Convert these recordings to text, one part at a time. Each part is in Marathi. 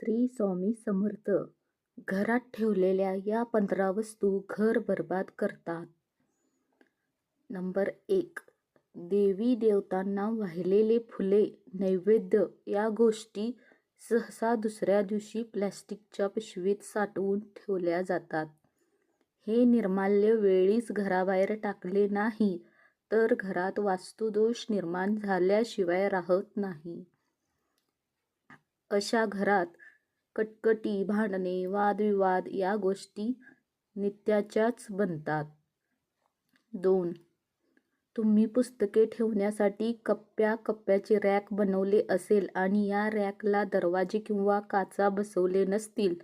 श्री स्वामी समर्थ. घरात ठेवलेल्या या पंधरा वस्तू घर बरबाद करतात. नंबर एक. देवी देवतांना वाहिलेले फुले नैवेद्य या गोष्टी सहसा दुसऱ्या दिवशी प्लॅस्टिकच्या पिशवीत साठवून ठेवल्या जातात. हे निर्माल्य वेळीच घराबाहेर टाकले नाही तर घरात वास्तुदोष निर्माण झाल्याशिवाय राहत नाही. अशा घरात कटकटी भांडणे वादविवाद या गोष्टी नित्याच्याच बनतात. दोन तुम्ही पुस्तके ठेवण्यासाठी कप्प्या कप्प्याचे रॅक बनवले असेल आणि या रॅकला दरवाजे किंवा काचा बसवले नसतील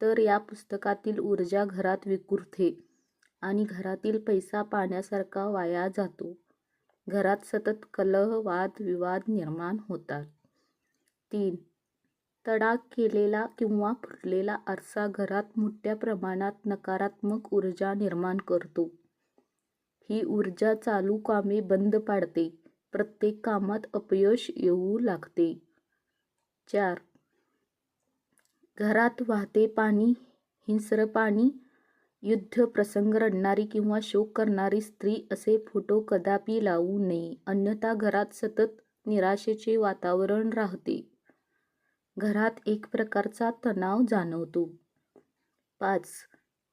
तर या पुस्तकातील ऊर्जा घरात विकुरते आणि घरातील पैसा पाण्यासारखा वाया जातो. घरात सतत कलह वाद विवाद निर्माण होतात. तीन तडा केलेला किंवा फुटलेला आरसा घरात मोठ्या प्रमाणात नकारात्मक ऊर्जा निर्माण करतो. ही ऊर्जा चालू कामे बंद पाडते. प्रत्येक कामात अपयश येऊ लागते. चार. घरात वाहते पाणी हिंस्र पाणी युद्ध प्रसंग रडणारी किंवा शोक करणारी स्त्री असे फोटो कदापि लावू नये. अन्यथा घरात सतत निराशेचे वातावरण राहते. घरात एक प्रकारचा तणाव जाणवतो. पाच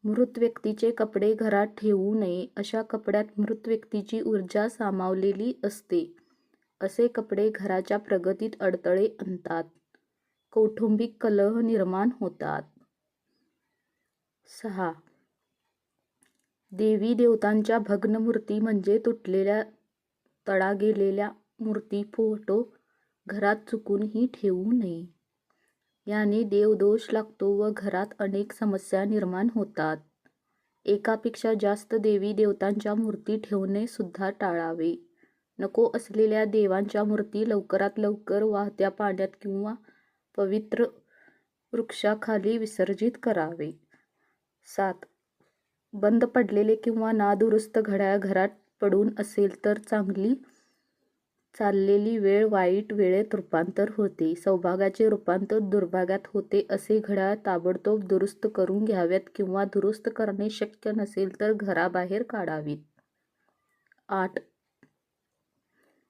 मृत व्यक्तीचे कपडे घरात ठेवू नये अशा कपड्यात मृत व्यक्तीची ऊर्जा सामावलेली असते. असे कपडे घराच्या प्रगतीत अडथळे आणतात. कौटुंबिक कलह निर्माण होतात. सहा देवी देवतांच्या भग्न मूर्ती म्हणजे तुटलेल्या तडा गेलेल्या मूर्ती फोटो घरात चुकूनही ठेवू नये. याने देवदोष लागतो व घरात अनेक समस्या निर्माण होतात. एकापेक्षा जास्त देवी देवतांच्या मूर्ती ठेवणे सुद्धा टाळावे. नको असलेल्या देवांच्या मूर्ती लवकरात लवकर वाहत्या पाण्यात किंवा पवित्र वृक्षाखाली विसर्जित करावे. सात. बंद पडलेले किंवा नादुरुस्त घड्याळ घरात पडून असेल तर चांगली चाललेली वेळ वाईट वेळेत रूपांतर होते. सौभागाचे रूपांतर दुर्भागात होते असे घड्याळ ताबडतोब दुरुस्त करून घ्याव्यात किंवा दुरुस्त करणे शक्य नसेल तर घराबाहेर काढावीत. आठ.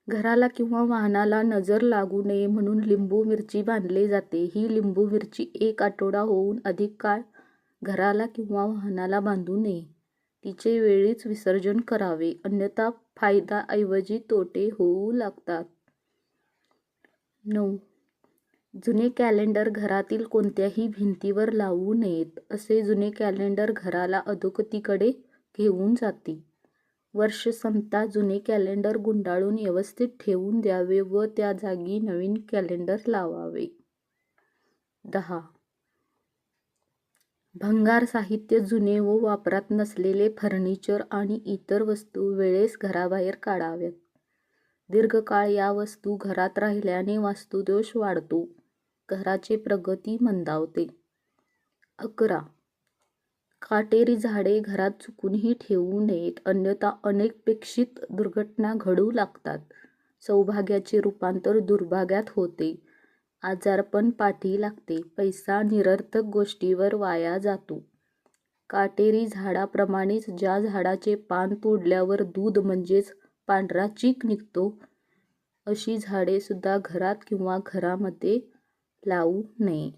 घराला किंवा वाहनाला नजर लागू नये म्हणून लिंबू मिरची बांधले जाते. ही लिंबू मिरची एक आठवडा होऊन अधिक काळ घराला किंवा वाहनाला बांधू नये. तिचे वेळीच विसर्जन करावे. अन्यथा फायदा ऐवजी तोटे होऊ लागतात. नऊ. जुने कॅलेंडर घरातील कोणत्याही भिंतीवर लावू नयेत असे जुने कॅलेंडर घराला अधोगतीकडे घेऊन जाते. वर्ष संपता जुने कॅलेंडर गुंडाळून व्यवस्थित ठेवून द्यावे व त्या जागी नवीन कॅलेंडर लावावे. दहा. भंगार साहित्य जुने व वापरात नसलेले फर्निचर आणि इतर वस्तू वेळेस घराबाहेर काढाव्यात. दीर्घकाळ या वस्तू घरात राहिल्याने वास्तुदोष वाढतो. घराची प्रगती मंदावते. अकरा. काटेरी झाडे घरात चुकूनही ठेवू नयेत अन्यथा अनपेक्षित दुर्घटना घडू लागतात. सौभाग्याचे रूपांतर दुर्भाग्यात होते. आजारपण पाठी लागते. पैसा निरर्थक गोष्टीवर वाया जातो. काटेरी झाडाप्रमाणेच ज्या झाडाचे पान तोडल्यावर दूध म्हणजेच पांढरा चीक निघतो अशी झाडे सुद्धा घरात किंवा घरामध्ये लावू नये.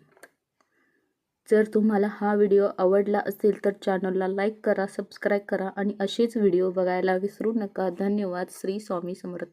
जर तुम्हाला हा व्हिडिओ आवडला असेल तर चॅनलला लाईक करा सबस्क्राईब करा आणि असेच व्हिडिओ बघायला विसरू नका. धन्यवाद. श्री स्वामी समर्थ.